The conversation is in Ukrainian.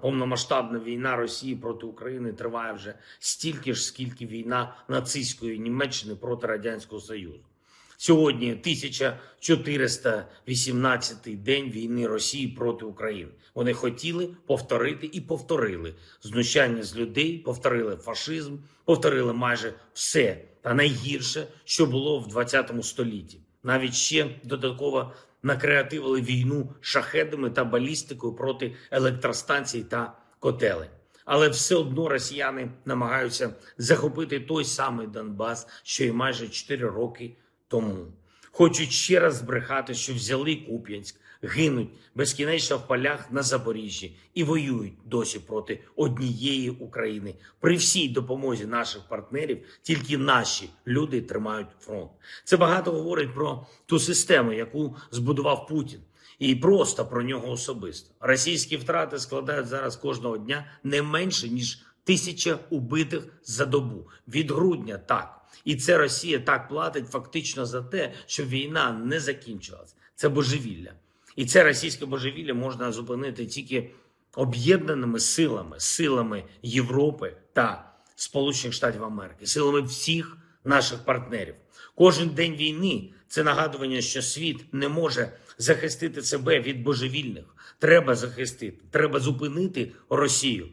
Повномасштабна війна Росії проти України триває вже стільки ж, скільки війна нацистської Німеччини проти Радянського Союзу. Сьогодні 1418-й день війни Росії проти України. Вони хотіли повторити і повторили знущання з людей, повторили фашизм, повторили майже все та найгірше, що було в 20 столітті. Навіть ще додатково накреативили війну шахедами та балістикою проти електростанцій та котелень. Але все одно росіяни намагаються захопити той самий Донбас, що й майже 4 роки тому. Хочуть ще раз збрехати, що взяли Куп'янськ, гинуть безкінечно в полях на Запоріжжі і воюють досі проти однієї України. При всій допомозі наших партнерів тільки наші люди тримають фронт. Це багато говорить про ту систему, яку збудував Путін. І просто про нього особисто. Російські втрати складають зараз кожного дня не менше ніж тисяча убитих за добу від грудня. Так і це Росія так платить фактично за те, що війна не закінчилась. Це божевілля, і це російське божевілля можна зупинити тільки об'єднаними силами, силами Європи та Сполучених Штатів Америки, силами всіх наших партнерів. Кожен день війни це нагадування, що світ не може захистити себе від божевільних. Треба захистити, треба зупинити Росію.